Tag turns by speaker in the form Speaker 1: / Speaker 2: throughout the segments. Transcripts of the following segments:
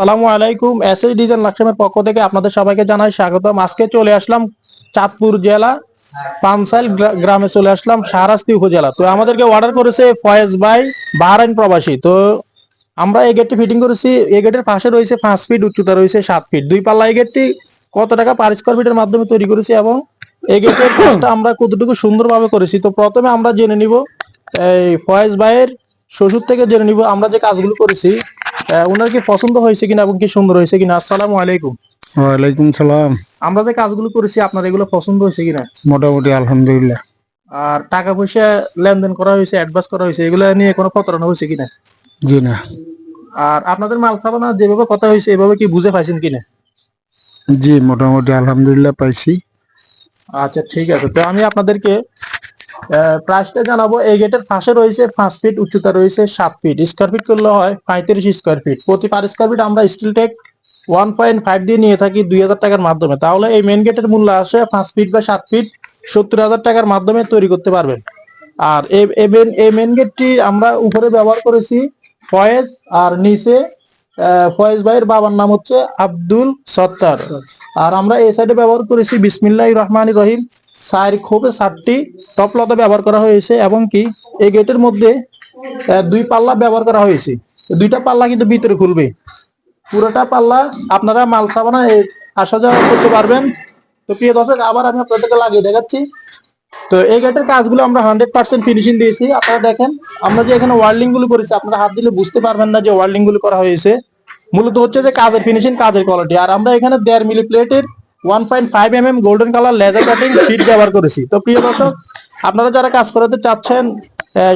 Speaker 1: সালামু আলাইকুম S S design লাকসামের পক্ষ থেকে আপনাদের সবাইকে জানাই স্বাগতম। আজকে চলে আসলাম চাঁদপুর জেলা, পানসাইল গ্রামে চলে আসলাম শাহরাস্তি উপজেলা। তো আমাদেরকে অর্ডার করেছে ফয়েজ ভাই বাহারাইন প্রবাসী। তো আমরা এই গেটটি ফিটিং করেছি। এই গেটের পাশে রয়েছে পাঁচ ফিট উচ্চতা রয়েছে সাত ফিট দুই পাল্লা এই গেটটি কত টাকা পার স্কোয়ার ফিটের মাধ্যমে তৈরি করেছি এবং এই গেটের কাজটা আমরা কতটুকু সুন্দরভাবে করেছি? তো প্রথমে আমরা জেনে নিব, এই ফয়েজ ভাইয়ের শ্বশুর থেকে জেনে নিব আমরা যে কাজগুলো করেছি। ওনার কি পছন্দ হয়েছে কিনা এবং কি সুন্দর হয়েছে কিনা? আসসালামু আলাইকুম।
Speaker 2: ওয়ালাইকুম সালাম।
Speaker 1: আমরা যে কাজগুলো করেছি আপনার এগুলো পছন্দ হয়েছে কিনা?
Speaker 2: মোটামুটি আলহামদুলিল্লাহ।
Speaker 1: আর টাকা পয়সা লেনদেন করা হয়েছে অ্যাডভান্স করা হয়েছে এগুলো নিয়ে কোনো প্রতারণা হয়েছে কিনা?
Speaker 2: জি না।
Speaker 1: আর আপনাদের মাল সাবানা যেভাবে কথা হয়েছে এভাবে কি বুঝে পাইছেন কিনা?
Speaker 2: জি মোটামুটি আলহামদুলিল্লাহ পাইছি।
Speaker 1: আচ্ছা ঠিক আছে। তো আমি আপনাদেরকে প্রাইসটা জানাব, এই গেটের পাশে রয়েছে পাঁচ ফিট উচ্চতা রয়েছে সাত ফিট স্কোয়ার ফিট করলে হয় পঁয়ত্রিশ স্কোয়ার ফিট প্রতি পার স্কোয়ার ফিট আমরা steel tech one point five দিয়ে নিয়ে থাকি দুই হাজার টাকার মাধ্যমে। তাহলে এই মেন গেটের মূল্য আসে পাঁচ ফিট বা সাত ফিট সত্তর হাজার টাকার মাধ্যমে তৈরি করতে পারবেন। আর এই- মেন গেটটি আমরা উপরে ব্যবহার করেছি ফয়েজ, আর নিচে ফয়েজ ভাইয়ের বাবার নাম হচ্ছে আব্দুল সত্তার। আর আমরা এই সাইডে ব্যবহার করেছি বিসমিল্লাহ রহমান রহিম। সাইর খোপে সাতটি টপ লতা ব্যবহার করা হয়েছে এবং কি এই গেটের মধ্যে দুই পাল্লা ব্যবহার করা হয়েছে। দুইটা পাল্লা কিন্তু ভিতরে খুলবে। পুরোটা পাল্লা আপনারা মাল সাবানা আসা যাওয়া করতে পারবেন। তো প্রিয় দর্শক, আবার আমি আপনাদেরকে লাগিয়ে দেখাচ্ছি। তো এই গেটের কাজগুলো আমরা হান্ড্রেড পার্সেন্ট ফিনিশিং দিয়েছি। আপনারা দেখেন, আমরা যে এখানে ওয়ার্ল্ডিংগুলো করেছি, আপনারা হাত দিলে বুঝতে পারবেন না যে ওয়ার্ল্ডিংগুলো করা হয়েছে। মূলত হচ্ছে যে কাজের ফিনিশিং কাজের কোয়ালিটি আর আমরা এখানে দেড় মিলি প্লেটের one point five M M golden colour cutting sheet ব্যবহার করেছি। তো প্রিয় দর্শক, আপনারা যারা কাজ করাতে চাচ্ছেন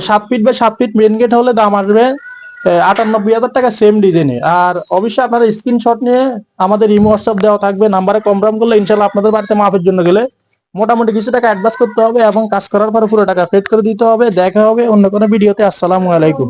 Speaker 1: সাত ফিট বা সাত ফিট মেন গেট হলে দাম আসবে আটানব্বই হাজার টাকা সেম ডিজাইনে আর অবশ্যই আপনারা স্ক্রিনশট নিয়ে আমাদের ইমো হোয়াটসঅ্যাপ দেওয়া থাকবে, নাম্বারে কমপ্রাম করলে ইনশাল্লাহ আপনাদের বাড়িতে মাপের জন্য গেলে মোটামুটি কিছু টাকা অ্যাডভান্স করতে হবে এবং কাজ করার পরে পুরো টাকা পেড করে দিতে হবে। দেখা হবে অন্য কোনো ভিডিওতে আসসালামু আলাইকুম।